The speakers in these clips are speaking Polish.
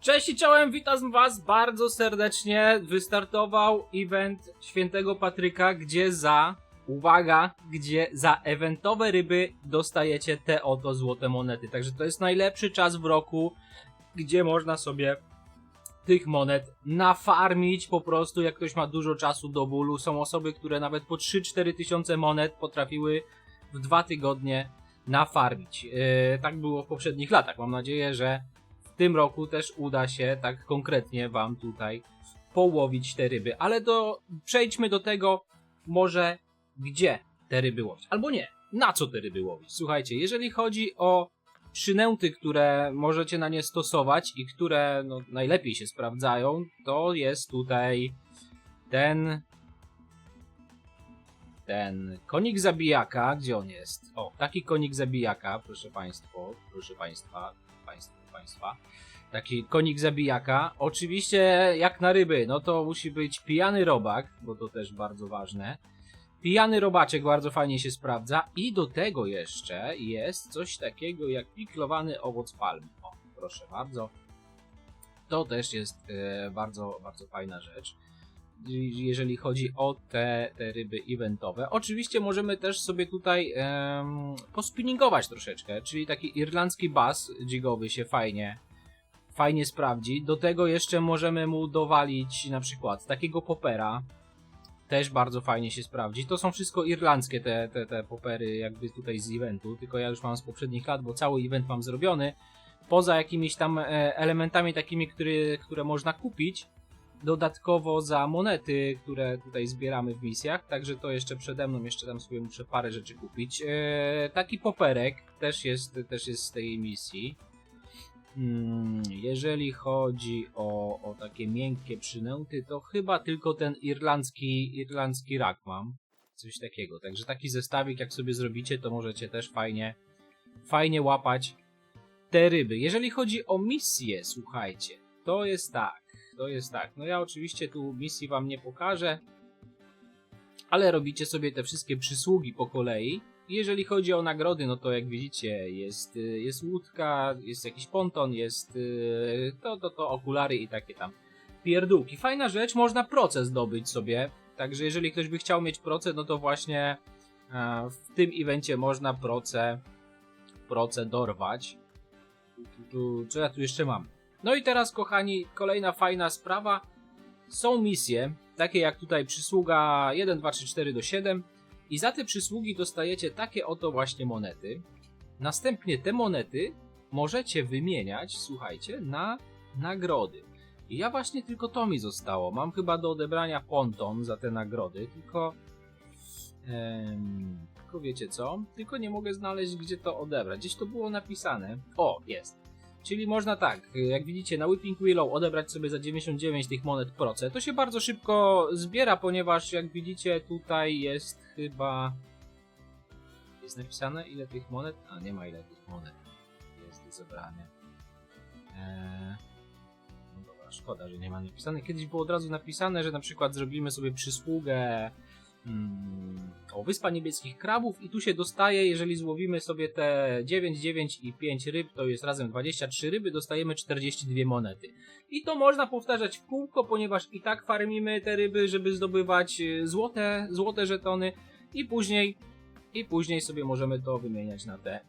Cześć i czołem, witam was bardzo serdecznie. Wystartował event Świętego Patryka, gdzie za, uwaga, gdzie za eventowe ryby dostajecie te oto złote monety. Także to jest najlepszy czas w roku, gdzie można sobie tych monet nafarmić po prostu, jak ktoś ma dużo czasu do bólu. Są osoby, które nawet po 3-4 tysiące monet potrafiły w dwa tygodnie nafarmić. Yy, tak było w poprzednich latach. Mam nadzieję, że tym roku też uda się tak konkretnie wam tutaj połowić te ryby. Ale do, przejdźmy do tego może gdzie te ryby łowić. Albo nie, na co te ryby łowić. Słuchajcie, jeżeli chodzi o przynęty, które możecie na nie stosować i które no, najlepiej się sprawdzają, to jest tutaj ten ten konik zabijaka, gdzie on jest? O, taki konik zabijaka, proszę państwa, proszę państwa, państwa. Taki konik zabijaka. Oczywiście jak na ryby, no to musi być pijany robak, bo to też bardzo ważne. Pijany robaczek bardzo fajnie się sprawdza i do tego jeszcze jest coś takiego jak piklowany owoc palmy. O, proszę bardzo. To też jest e, bardzo, bardzo fajna rzecz jeżeli chodzi o te, te ryby eventowe. Oczywiście możemy też sobie tutaj em, pospinningować troszeczkę, czyli taki irlandzki bass jigowy się fajnie fajnie sprawdzi. Do tego jeszcze możemy mu dowalić na przykład takiego popera. Też bardzo fajnie się sprawdzi. To są wszystko irlandzkie te, te, te popery jakby tutaj z eventu, tylko ja już mam z poprzednich lat, bo cały event mam zrobiony. Poza jakimiś tam e, elementami takimi, które można kupić, dodatkowo za monety, które tutaj zbieramy w misjach, także to jeszcze przede mną, jeszcze tam sobie muszę parę rzeczy kupić. Eee, taki poperek też jest, też jest z tej misji. Mm, jeżeli chodzi o, o takie miękkie przynęty, to chyba tylko ten irlandzki, irlandzki rak mam. Coś takiego. Także taki zestawik, jak sobie zrobicie, to możecie też fajnie, fajnie łapać te ryby. Jeżeli chodzi o misję, słuchajcie, to jest tak to jest tak. No ja oczywiście tu misji wam nie pokażę, ale robicie sobie te wszystkie przysługi po kolei. Jeżeli chodzi o nagrody, no to jak widzicie, jest, y, jest łódka, jest jakiś ponton, jest y, to, to, to okulary i takie tam pierdółki. Fajna rzecz, można proces zdobyć sobie. Także jeżeli ktoś by chciał mieć proce, no to właśnie e, w tym evencie można proce, proce dorwać. Co ja tu jeszcze mam? No i teraz, kochani, kolejna fajna sprawa. Są misje, takie jak tutaj przysługa 1, 2, 3, 4 do 7 i za te przysługi dostajecie takie oto właśnie monety. Następnie te monety możecie wymieniać, słuchajcie, na nagrody. I ja właśnie tylko to mi zostało. Mam chyba do odebrania ponton za te nagrody, tylko... Em, tylko wiecie co? Tylko nie mogę znaleźć, gdzie to odebrać. Gdzieś to było napisane. O, jest. Czyli można tak, jak widzicie na Whipping Willow odebrać sobie za 99 tych monet proce. To się bardzo szybko zbiera, ponieważ jak widzicie tutaj jest chyba... Jest napisane ile tych monet? A nie ma ile tych monet jest do zebrania. Eee... No dobra, szkoda, że nie ma napisane. Kiedyś było od razu napisane, że na przykład zrobimy sobie przysługę o Wyspa Niebieskich Krabów i tu się dostaje, jeżeli złowimy sobie te 9, 9 i 5 ryb, to jest razem 23 ryby, dostajemy 42 monety. I to można powtarzać w kółko, ponieważ i tak farmimy te ryby, żeby zdobywać y, złote, złote żetony i później i później sobie możemy to wymieniać na te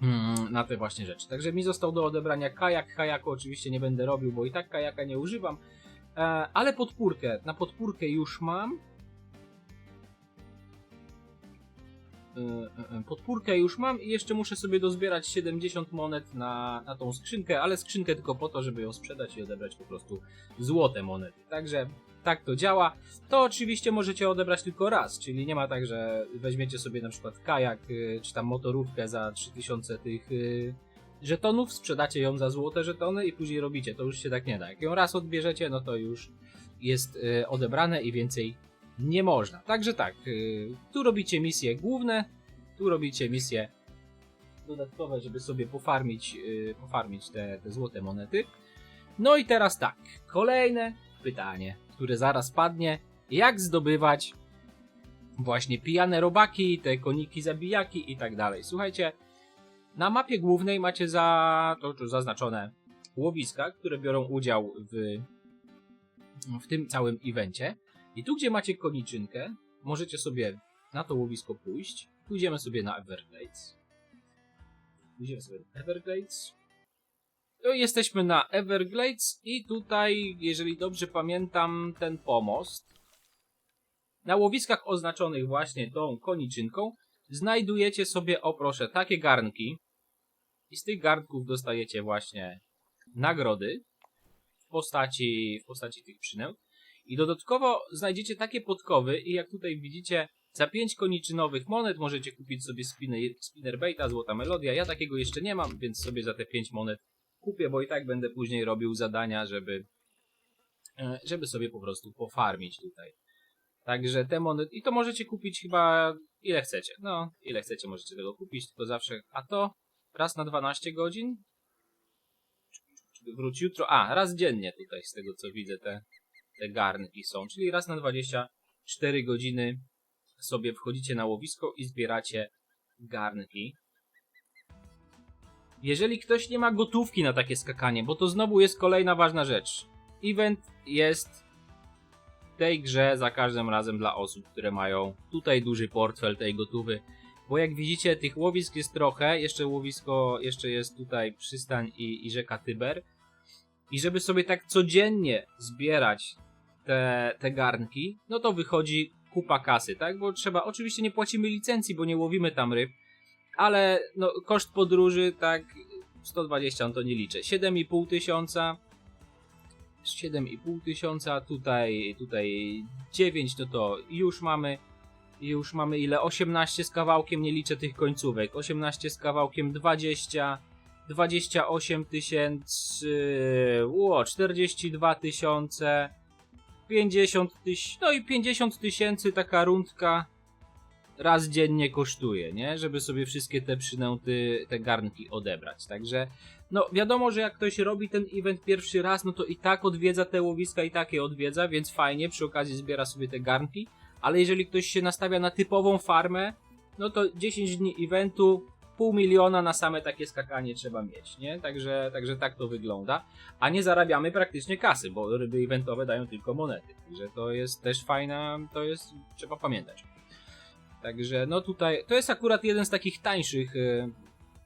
hmm, na te właśnie rzeczy. Także mi został do odebrania kajak. Kajaku oczywiście nie będę robił, bo i tak kajaka nie używam. E, ale podpórkę, na podpórkę już mam podpórkę już mam i jeszcze muszę sobie dozbierać 70 monet na, na tą skrzynkę, ale skrzynkę tylko po to, żeby ją sprzedać i odebrać po prostu złote monety. Także tak to działa. To oczywiście możecie odebrać tylko raz, czyli nie ma tak, że weźmiecie sobie na przykład kajak e, czy tam motorówkę za 3000 tych żetonów, sprzedacie ją za złote żetony i później robicie. To już się tak nie da. Jak ją raz odbierzecie, no to już jest odebrane i więcej nie można. Także tak, yy, tu robicie misje główne, tu robicie misje dodatkowe, żeby sobie pofarmić, yy, pofarmić te, te złote monety. No i teraz tak, kolejne pytanie, które zaraz padnie. Jak zdobywać właśnie pijane robaki, te koniki zabijaki i tak dalej. Słuchajcie, na mapie głównej macie za, to, zaznaczone łowiska, które biorą udział w, w tym całym evencie. I tu, gdzie macie koniczynkę, możecie sobie na to łowisko pójść. Pójdziemy sobie na Everglades. Pójdziemy sobie na Everglades. To jesteśmy na Everglades i tutaj, jeżeli dobrze pamiętam, ten pomost. Na łowiskach oznaczonych właśnie tą koniczynką znajdujecie sobie, o proszę, takie garnki. I z tych garnków dostajecie właśnie nagrody w postaci, w postaci tych przynęt. I dodatkowo znajdziecie takie podkowy i jak tutaj widzicie, za 5 koniczynowych monet możecie kupić sobie spinner, spinnerbaita, złota melodia. Ja takiego jeszcze nie mam, więc sobie za te 5 monet kupię, bo i tak będę później robił zadania, żeby, e, żeby sobie po prostu pofarmić tutaj. Także te monety, i to możecie kupić chyba ile chcecie. No, ile chcecie możecie tego kupić, tylko zawsze, a to raz na 12 godzin? Wróć jutro, a, raz dziennie tutaj z tego co widzę te, te garnki są, czyli raz na 24 godziny sobie wchodzicie na łowisko i zbieracie garnki. Jeżeli ktoś nie ma gotówki na takie skakanie, bo to znowu jest kolejna ważna rzecz. Event jest w tej grze za każdym razem dla osób, które mają tutaj duży portfel tej gotówy. Bo jak widzicie, tych łowisk jest trochę. Jeszcze łowisko, jeszcze jest tutaj przystań i, i rzeka Tyber. I żeby sobie tak codziennie zbierać te, te garnki, no to wychodzi kupa kasy, tak? Bo trzeba, oczywiście nie płacimy licencji, bo nie łowimy tam ryb, ale no, koszt podróży, tak, 120 on to nie liczę. 7,5 tysiąca, 7,5 tysiąca, tutaj, tutaj 9, no to już mamy, już mamy ile? 18 z kawałkiem, nie liczę tych końcówek, 18 z kawałkiem 20, 28 tysięcy, ło, 42 tysiące, 50 tysięcy, no i 50 tysięcy taka rundka raz dziennie kosztuje, nie? Żeby sobie wszystkie te przynęty, te garnki odebrać. Także, no wiadomo, że jak ktoś robi ten event pierwszy raz, no to i tak odwiedza te łowiska, i tak je odwiedza, więc fajnie, przy okazji zbiera sobie te garnki. Ale jeżeli ktoś się nastawia na typową farmę, no to 10 dni eventu, pół miliona na same takie skakanie trzeba mieć, nie? Także, także tak to wygląda. A nie zarabiamy praktycznie kasy, bo ryby eventowe dają tylko monety. Także to jest też fajna, to jest, trzeba pamiętać. Także no tutaj, to jest akurat jeden z takich tańszych, e,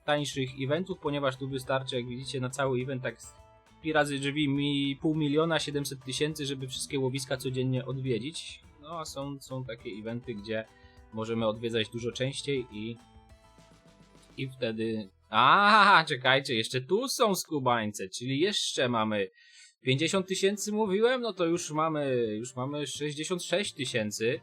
tańszych eventów, ponieważ tu wystarczy, jak widzicie, na cały event tak razy drzwi mi pół miliona 700 tysięcy, żeby wszystkie łowiska codziennie odwiedzić. No a są, są takie eventy, gdzie możemy odwiedzać dużo częściej i i wtedy... A, czekajcie, jeszcze tu są skubańce, czyli jeszcze mamy 50 tysięcy mówiłem, no to już mamy, już mamy 66 tysięcy.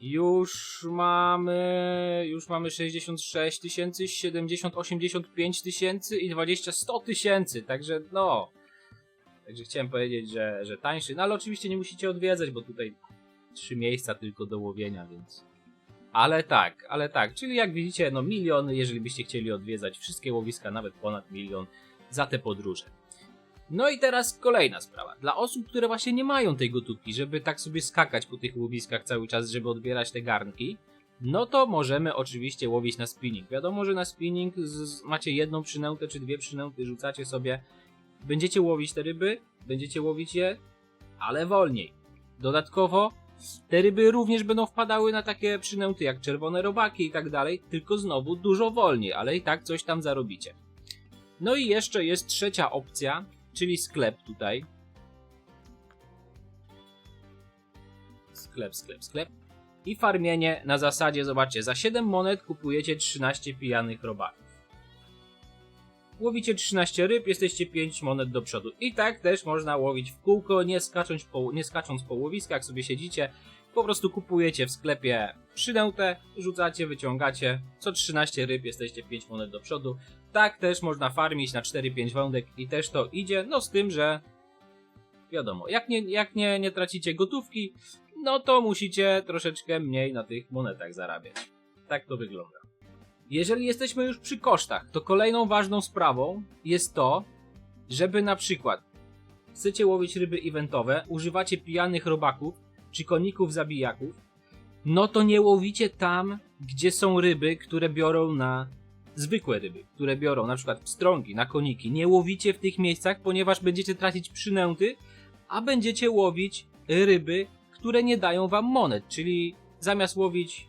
Już mamy, już mamy 66 tysięcy, 70, 85 tysięcy i 20, 100 tysięcy, także no. Także chciałem powiedzieć, że, że tańszy, no ale oczywiście nie musicie odwiedzać, bo tutaj trzy miejsca tylko do łowienia, więc... Ale tak, ale tak, czyli jak widzicie, no miliony, jeżeli byście chcieli odwiedzać wszystkie łowiska, nawet ponad milion za te podróże. No i teraz kolejna sprawa. Dla osób, które właśnie nie mają tej gotówki, żeby tak sobie skakać po tych łowiskach cały czas, żeby odbierać te garnki, no to możemy oczywiście łowić na spinning. Wiadomo, że na spinning macie jedną przynętę czy dwie przynęty, rzucacie sobie, będziecie łowić te ryby, będziecie łowić je, ale wolniej. Dodatkowo te ryby również będą wpadały na takie przynęty jak czerwone robaki i tak dalej, tylko znowu dużo wolniej, ale i tak coś tam zarobicie. No i jeszcze jest trzecia opcja, czyli sklep tutaj. Sklep, sklep, sklep. I farmienie na zasadzie, zobaczcie, za 7 monet kupujecie 13 pijanych robaków. Łowicie 13 ryb, jesteście 5 monet do przodu. I tak też można łowić w kółko, nie skacząc po, nie skacząc po łowiskach, sobie siedzicie, po prostu kupujecie w sklepie przynętę, rzucacie, wyciągacie, co 13 ryb jesteście 5 monet do przodu. Tak też można farmić na 4-5 wądek i też to idzie, no z tym, że wiadomo, jak nie, jak nie, nie tracicie gotówki, no to musicie troszeczkę mniej na tych monetach zarabiać. Tak to wygląda. Jeżeli jesteśmy już przy kosztach, to kolejną ważną sprawą jest to, żeby na przykład chcecie łowić ryby eventowe, używacie pijanych robaków czy koników zabijaków, no to nie łowicie tam, gdzie są ryby, które biorą na zwykłe ryby, które biorą na przykład pstrągi, nakoniki, nie łowicie w tych miejscach, ponieważ będziecie tracić przynęty, a będziecie łowić ryby, które nie dają wam monet, czyli zamiast łowić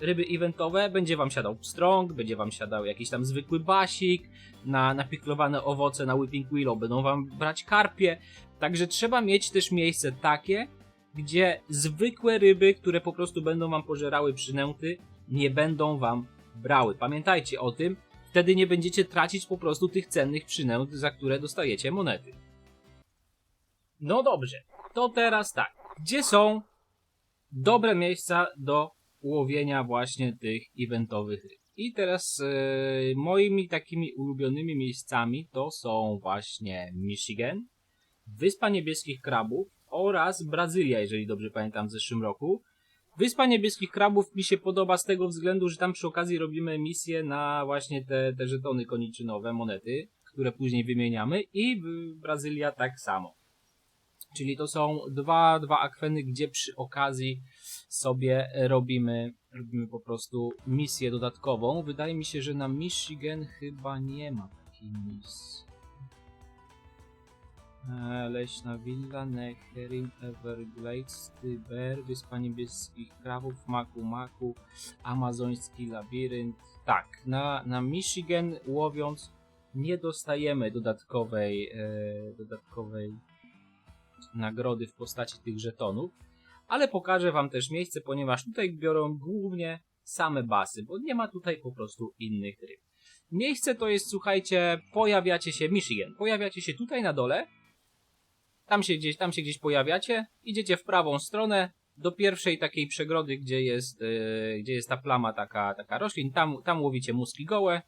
ryby eventowe, będzie wam siadał pstrąg, będzie wam siadał jakiś tam zwykły basik, na napiklowane owoce na Whipping Willow będą wam brać karpie, także trzeba mieć też miejsce takie, gdzie zwykłe ryby, które po prostu będą wam pożerały przynęty, nie będą wam brały. Pamiętajcie o tym, wtedy nie będziecie tracić po prostu tych cennych przynęt, za które dostajecie monety. No dobrze, to teraz tak. Gdzie są dobre miejsca do łowienia właśnie tych eventowych ryb? I teraz e, moimi takimi ulubionymi miejscami to są właśnie Michigan, Wyspa Niebieskich Krabów oraz Brazylia, jeżeli dobrze pamiętam, w zeszłym roku. Wyspa Niebieskich Krabów mi się podoba z tego względu, że tam przy okazji robimy misje na właśnie te, te żetony koniczynowe, monety, które później wymieniamy i Brazylia tak samo. Czyli to są dwa, dwa akweny, gdzie przy okazji sobie robimy, robimy po prostu misję dodatkową. Wydaje mi się, że na Michigan chyba nie ma takiej misji. E, Leśna Willa, Neherim, Everglades, Tyber, Wyspa Niebieskich Krawów, Maku Maku, Amazoński Labirynt. Tak, na, na Michigan łowiąc nie dostajemy dodatkowej, e, dodatkowej nagrody w postaci tych żetonów, ale pokażę wam też miejsce, ponieważ tutaj biorą głównie same basy, bo nie ma tutaj po prostu innych ryb. Miejsce to jest, słuchajcie, pojawiacie się, Michigan, pojawiacie się tutaj na dole, tam się gdzieś, tam się gdzieś pojawiacie, idziecie w prawą stronę, do pierwszej takiej przegrody, gdzie jest, yy, gdzie jest ta plama taka, taka roślin, tam, tam łowicie muski gołe,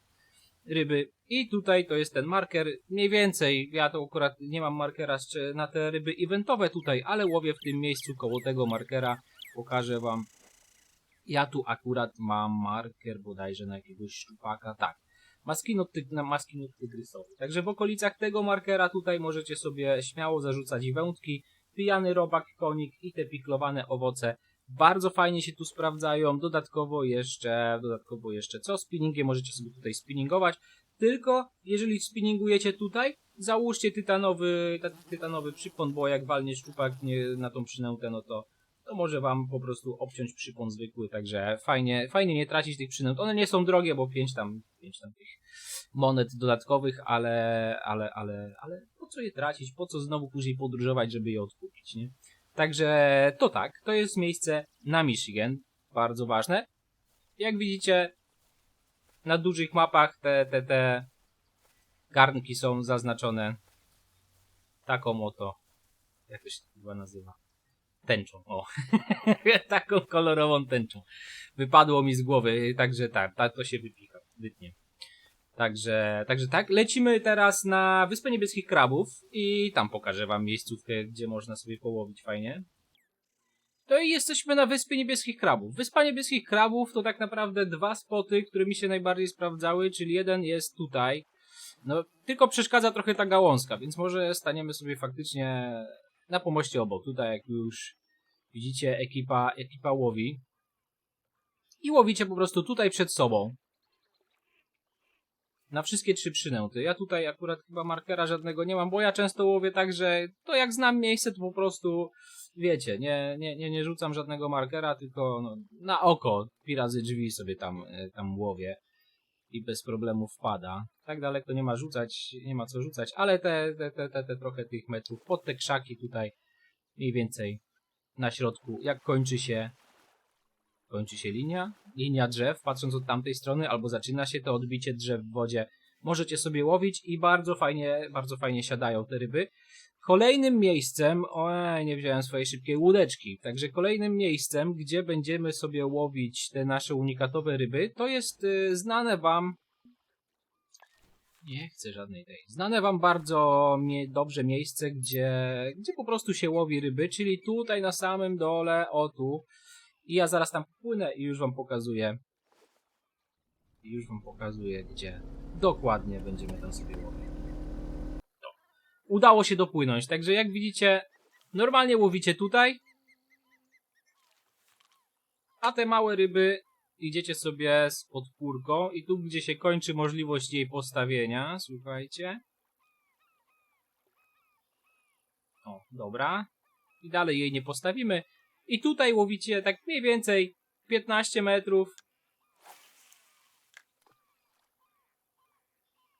ryby i tutaj to jest ten marker, mniej więcej, ja to akurat nie mam markera na te ryby eventowe tutaj, ale łowię w tym miejscu koło tego markera, pokażę wam. Ja tu akurat mam marker bodajże na jakiegoś szczupaka, tak. Maskinot, tyg, maskinot tygrysowy. Także w okolicach tego markera tutaj możecie sobie śmiało zarzucać wędki, pijany robak, konik i te piklowane owoce. Bardzo fajnie się tu sprawdzają. Dodatkowo jeszcze, dodatkowo jeszcze co? Spinningiem możecie sobie tutaj spinningować. Tylko jeżeli spinningujecie tutaj, załóżcie tytanowy, ta- tytanowy przypon, bo jak walnie szczupak na tą przynętę, no to, to może wam po prostu obciąć przypon zwykły, także fajnie, fajnie nie tracić tych przynęt. One nie są drogie, bo 5 tam, 5 tam tych monet dodatkowych, ale, ale, ale, ale po co je tracić, po co znowu później podróżować, żeby je odkupić, nie? Także to tak, to jest miejsce na Michigan, bardzo ważne. Jak widzicie, na dużych mapach te, te, te garnki są zaznaczone taką oto, jak to się chyba nazywa, tęczą, o, taką kolorową tęczą. Wypadło mi z głowy, także tak, tak to się wypika, wytnie. Także, także tak, lecimy teraz na Wyspę Niebieskich Krabów i tam pokażę wam miejscówkę, gdzie można sobie połowić fajnie. To i jesteśmy na Wyspie Niebieskich Krabów. Wyspa Niebieskich Krabów to tak naprawdę dwa spoty, które mi się najbardziej sprawdzały, czyli jeden jest tutaj. No, tylko przeszkadza trochę ta gałązka, więc może staniemy sobie faktycznie na pomoście obok. Tutaj jak już widzicie ekipa, ekipa łowi. I łowicie po prostu tutaj przed sobą. Na wszystkie trzy przynęty. Ja tutaj akurat chyba markera żadnego nie mam, bo ja często łowię tak, że to jak znam miejsce, to po prostu wiecie, nie, nie, nie, nie rzucam żadnego markera, tylko no, na oko pi razy drzwi sobie tam, e, tam łowię i bez problemu wpada. Tak daleko nie ma rzucać, nie ma co rzucać, ale te, te, te, te, te trochę tych metrów pod te krzaki tutaj mniej więcej na środku, jak kończy się kończy się linia, linia drzew, patrząc od tamtej strony, albo zaczyna się to odbicie drzew w wodzie. Możecie sobie łowić i bardzo fajnie, bardzo fajnie siadają te ryby. Kolejnym miejscem, oj, nie wziąłem swojej szybkiej łódeczki, także kolejnym miejscem, gdzie będziemy sobie łowić te nasze unikatowe ryby, to jest y, znane wam nie chcę żadnej tej. Znane wam bardzo mie dobrze miejsce, gdzie, gdzie po prostu się łowi ryby, czyli tutaj na samym dole, o tu. I ja zaraz tam płynę i już wam pokazuję. I już wam pokazuję, gdzie dokładnie będziemy tam sobie łowić. Udało się dopłynąć, także jak widzicie, normalnie łowicie tutaj. A te małe ryby idziecie sobie z podpórką i tu, gdzie się kończy możliwość jej postawienia, słuchajcie. O, dobra. I dalej jej nie postawimy. I tutaj łowicie tak mniej więcej 15 metrów.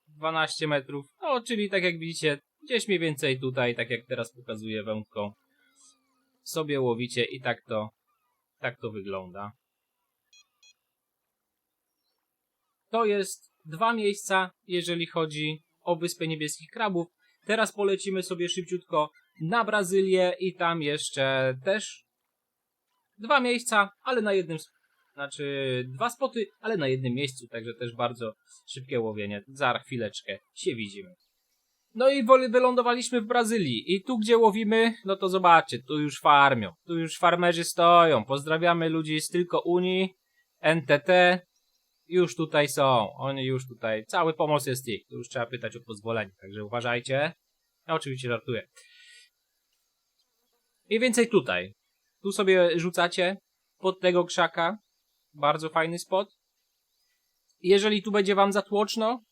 12 metrów. No, czyli tak jak widzicie, gdzieś mniej więcej tutaj, tak jak teraz pokazuję wędką. Sobie łowicie i tak to, tak to wygląda. To jest dwa miejsca, jeżeli chodzi o Wyspę Niebieskich Krabów. Teraz polecimy sobie szybciutko na Brazylię i tam jeszcze też dwa miejsca, ale na jednym, znaczy dwa spoty, ale na jednym miejscu, także też bardzo szybkie łowienie. Za chwileczkę się widzimy. No i wylądowaliśmy w Brazylii i tu gdzie łowimy, no to zobaczcie, tu już farmią, tu już farmerzy stoją. Pozdrawiamy ludzi z tylko Unii, NTT, już tutaj są, oni już tutaj, cały pomoc jest ich, tu już trzeba pytać o pozwolenie, także uważajcie. Ja oczywiście żartuję. Mniej więcej tutaj. Tu sobie rzucacie pod tego krzaka. Bardzo fajny spot. Jeżeli tu będzie wam za tłoczno,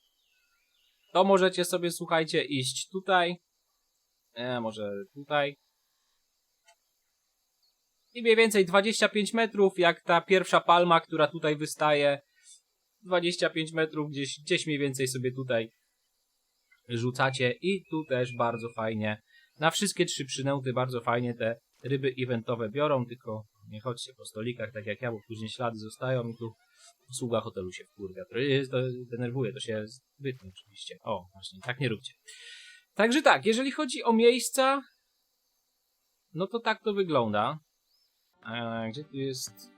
to możecie sobie, słuchajcie, iść tutaj. E, może tutaj. I mniej więcej 25 metrów, jak ta pierwsza palma, która tutaj wystaje. 25 metrów, gdzieś, gdzieś mniej więcej sobie tutaj rzucacie. I tu też bardzo fajnie. Na wszystkie trzy przynęty bardzo fajnie te ryby eventowe biorą, tylko nie chodźcie po stolikach tak jak ja, bo później ślady zostają i tu obsługa hotelu się wkurwia. To, jest, to denerwuje, to się wytnie oczywiście. O, właśnie, tak nie róbcie. Także tak, jeżeli chodzi o miejsca, no to tak to wygląda. A gdzie tu jest...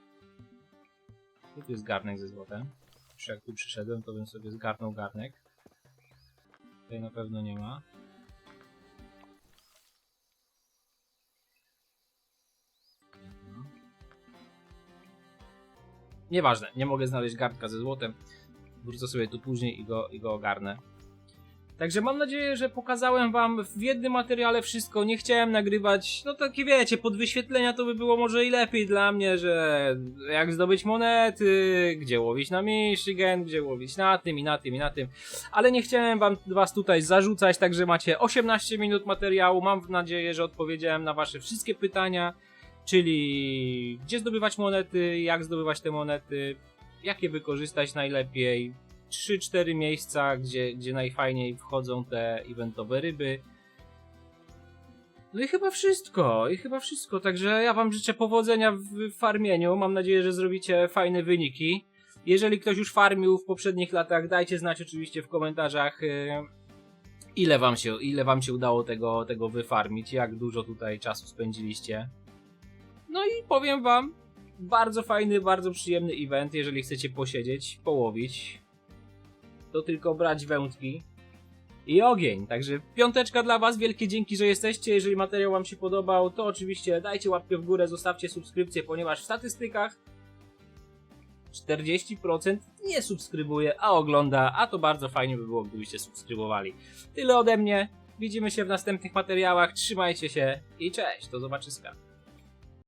Gdzie tu jest garnek ze złotem? Już jak tu przyszedłem, to bym sobie zgarnął garnek. Tutaj na pewno nie ma. Nieważne, nie mogę znaleźć garnka ze złotem. Wrócę sobie tu później i go, i go ogarnę. Także mam nadzieję, że pokazałem wam w jednym materiale wszystko. Nie chciałem nagrywać, no takie wiecie, pod wyświetlenia to by było może i lepiej dla mnie, że jak zdobyć monety, gdzie łowić na Michigan, gdzie łowić na tym i na tym i na tym. Ale nie chciałem wam was tutaj zarzucać, także macie 18 minut materiału. Mam nadzieję, że odpowiedziałem na wasze wszystkie pytania. Czyli gdzie zdobywać monety, jak zdobywać te monety, jakie wykorzystać najlepiej, 3-4 miejsca, gdzie, gdzie najfajniej wchodzą te eventowe ryby. No i chyba wszystko, i chyba wszystko. Także ja wam życzę powodzenia w farmieniu. Mam nadzieję, że zrobicie fajne wyniki. Jeżeli ktoś już farmił w poprzednich latach, dajcie znać oczywiście w komentarzach, e, ile wam się, ile wam się udało tego, tego wyfarmić, jak dużo tutaj czasu spędziliście. Powiem wam, bardzo fajny, bardzo przyjemny event, jeżeli chcecie posiedzieć, połowić. To tylko brać wędki i ogień. Także piąteczka dla was, wielkie dzięki, że jesteście. Jeżeli materiał wam się podobał, to oczywiście dajcie łapkę w górę, zostawcie subskrypcję, ponieważ w statystykach 40% nie subskrybuje, a ogląda, a to bardzo fajnie by było, gdybyście subskrybowali. Tyle ode mnie. Widzimy się w następnych materiałach. Trzymajcie się i cześć, do zobaczyska.